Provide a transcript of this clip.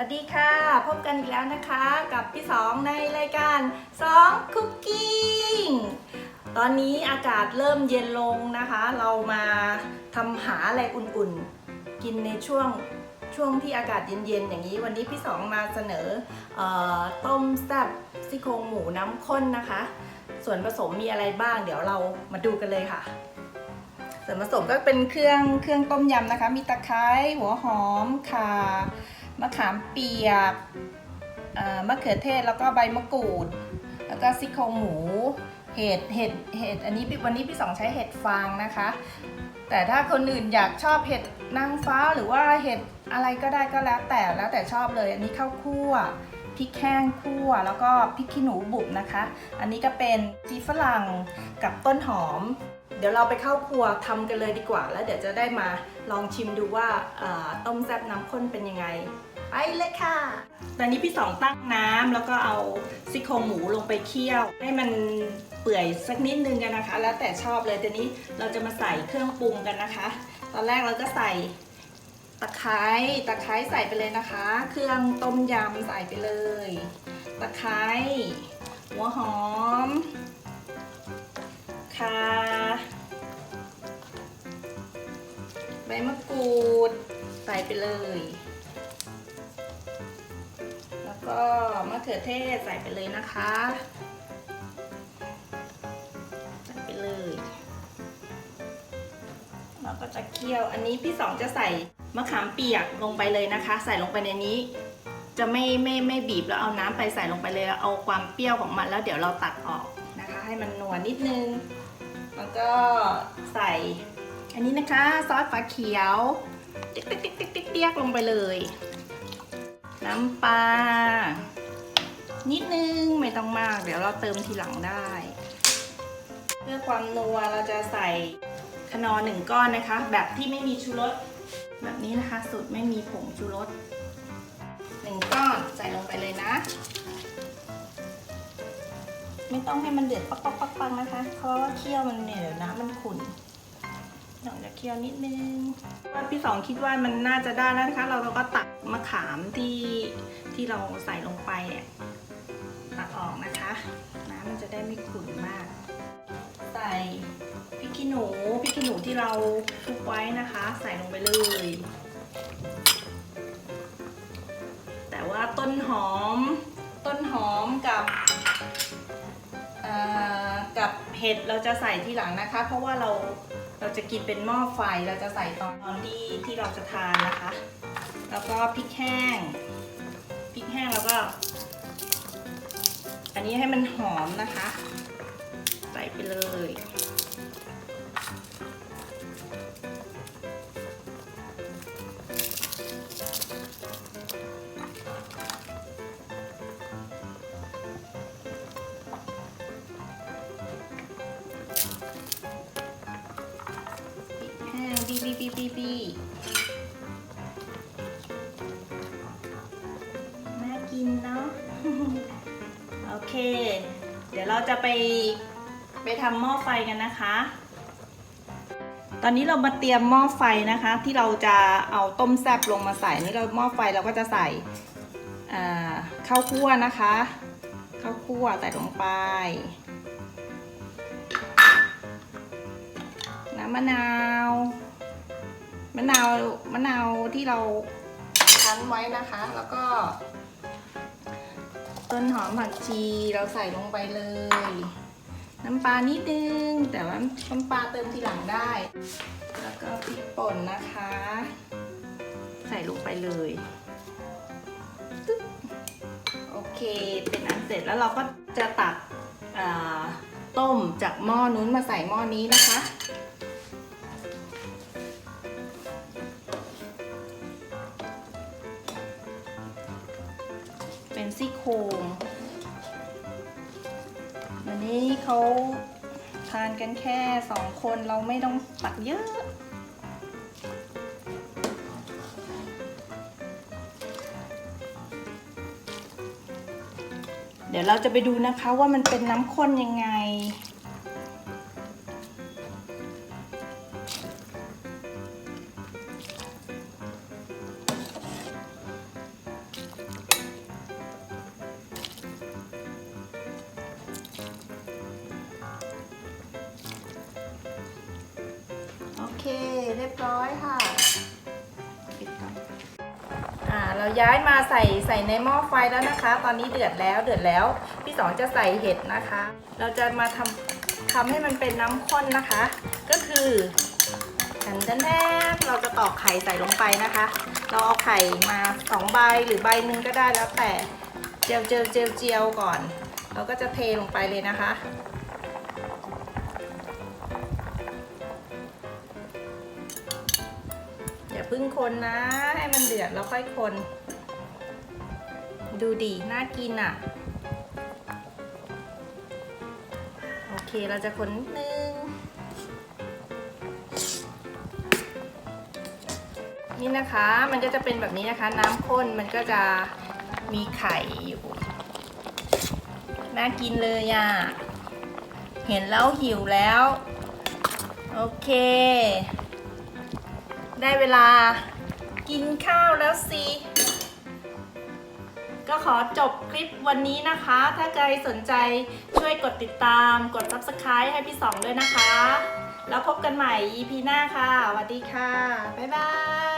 วัสดีค่ะ พบกันอีกแล้วนะคะกับพี่สองในรายการสองคุกกิ้งตอนนี้อากาศเริ่มเย็นลงนะคะ เรามาทำหาอะไรอุ่นๆ กินในช่วงช่วงที่อากาศเย็นๆ อย่างนี้ วันนี้พี่สองมาเสนอออต้มแซ่บซี่โครงหมูน้ำข้นนะคะ ส่วนผสมมีอะไรบ้าง เดี๋ยวเรามาดูกันเลยค่ะ ส่วนผสมก็เป็นเครื่องเครื่องต้มยำนะคะ มีตะไคร้หัวหอมข่า มะขามเปียกมะเขือเทศแล้วก็ใบมะกรูด แล้วก็ซี่โครงหมู เห็ด เห็ด เห็ด อันนี้ปีวันนี้พี่สองใช้เห็ดฟางนะคะ แต่ถ้าคนอื่นอยากชอบเห็ดนางฟ้าหรือว่าเห็ดอะไรก็ได้ก็แล้วแต่แล้วแต่ชอบเลย อันนี้ข้าวคั่วพริกแห้งคั่วแล้วก็พริกขี้หนูบุบนะคะ อันนี้ก็เป็นจีฝรั่งกับต้นหอม เดี๋ยวเราไปเข้าครัวทำกันเลยดีกว่า แล้วเดี๋ยวจะได้มาลองชิมดูว่าอ่อต้มแซ่บน้ำข้นเป็นยังไง ไปเลยค่ะ ตอนนี้พี่สองตั้งน้ำแล้วก็เอาซี่โครงหมูลงไปเคี่ยว ให้มันเปื่อยสักนิดนึงกันนะคะ แล้วแต่ชอบเลยทีนี้เราจะมาใส่เครื่องปรุงกันนะคะ ตอนแรกเราก็ใส่ตะไคร้ตะไคร้ใส่ไปเลยนะคะ เครื่องต้มยำใส่ไปเลย ตะไคร้หัวหอมข่าใบมะกรูดใส่ไปเลย ก็มะเขือเทศใส่ไปเลยนะคะ ใส่ไปเลย เราก็จะเคี่ยว อันนี้พี่สองจะใส่มะขามเปียกลงไปเลยนะคะ ใส่ลงไปในนี้ จะไม่ไม่ไม่บีบแล้วเอาน้ำไปใส่ลงไปเลยแล้วเอาความเปรี้ยวของมันแล้วเดี๋ยวเราตัดออกนะคะ ให้มันนัวนิดนึง แล้วก็ใส่ อันนี้นะคะซอสฝาเขียว ติ๊กติ๊กติ๊กติ๊กติ๊กเตียกลงไปเลย น้ำปลา นิดนึงไม่ต้องมาก เดี๋ยวเราเติมทีหลังได้ เพื่อความนัวเราจะใส่ขนอหนึ่งก้อนนะคะ แบบที่ไม่มีชูรสแบบนี้นะคะสูตรไม่มีผงชูรสหนึ่งก้อนใส่ลงไปเลยนะ ไม่ต้องให้มันเดือดปักปักปักปักนะคะ เพราะว่าเคี่ยวมันเนี่ยเดี๋ยวน้ำมันขุ่น เดี๋ยจะเคี่ยวนิดนึงว่าพี่สองคิดว่ามันน่าจะได้แล้วนะคะ เราเราก็ตักมะขามที่ที่เราใส่ลงไปเนี่ยตักออกนะคะ น้ำมันจะได้ไม่ขุ่นมาก ใส่พริกขี้หนูพริกขี้หนูที่เราคลุกไว้นะคะ ใส่ลงไปเลย แต่ว่าต้นหอมต้นหอมกับเอ่อกับเห็ดเราจะใส่ทีหลังนะคะ เพราะว่าเรา เราจะกินเป็นหม้อไฟเราจะใส่ตอนตอนที่ที่เราจะทานนะคะ แล้วก็พริกแห้งพริกแห้งแล้วก็ อันนี้ให้มันหอมนะคะ ใส่ไปเลย บีบีบีบีบีน่ากินเนาะ โอเค เดี๋ยวเราจะไปไปทำหม้อไฟกันนะคะ ตอนนี้เรามาเตรียมหม้อไฟนะคะ ที่เราจะเอาต้มแซบลงมาใส่ นี่เราหม้อไฟเราก็จะใส่ข้าวคั่วนะคะ ข้าวคั่วใส่ลงไป น้ำมะนาว มะนาวมะนาวที่เราคั้นไว้นะคะ แล้วก็ ต้นหอมผักชีเราใส่ลงไปเลย น้ำปลานิดนึง แต่ว่าน้ำปลาเติมทีหลังได้ แล้วก็พริกป่นนะคะ ใส่ลงไปเลยโอเคเป็นอันเสร็จแล้วเราก็จะตักอ่าต้มจากหม้อนู้นมาใส่หม้อนี้นะคะ เป็นซี่โครงวันนี้เขาทานกันแค่สองคนเราไม่ต้องตักเยอะ เดี๋ยวเราจะไปดูนะคะว่ามันเป็นน้ำข้นยังไง เรียบร้อยค่ะปิดก่อนอ่าเราย้ายมาใส่ใส่ในหม้อไฟแล้วนะคะ ตอนนี้เดือดแล้วเดือดแล้ว พี่สองจะใส่เห็ดนะคะ เราจะมาทำทำให้มันเป็นน้ำข้นนะคะ ก็คือแทนแทนเราจะตอกไข่ใส่ลงไปนะคะ เราเอาไข่มาสองใบหรือใบหนึ่งก็ได้แล้วแต่เจียวเจียวเจียวเจียวก่อน เราก็จะเทลงไปเลยนะคะ พึ่งคนนะ ให้มันเดือดแล้วค่อยคน ดูดีน่ากินอะ โอเคเราจะคนนิดนึง นี่นะคะมันก็จะเป็นแบบนี้นะคะ น้ำข้นมันก็จะมีไข่อยู่ น่ากินเลยอะ เห็นแล้วหิวแล้ว โอเค ได้เวลากินข้าวแล้วสิ ก็ขอจบคลิปวันนี้นะคะ ถ้าใครสนใจช่วยกดติดตาม กด subscribe ให้พี่สองด้วยนะคะ แล้วพบกันใหม่ EP หน้าค่ะสวัสดีค่ะ บ๊ายบาย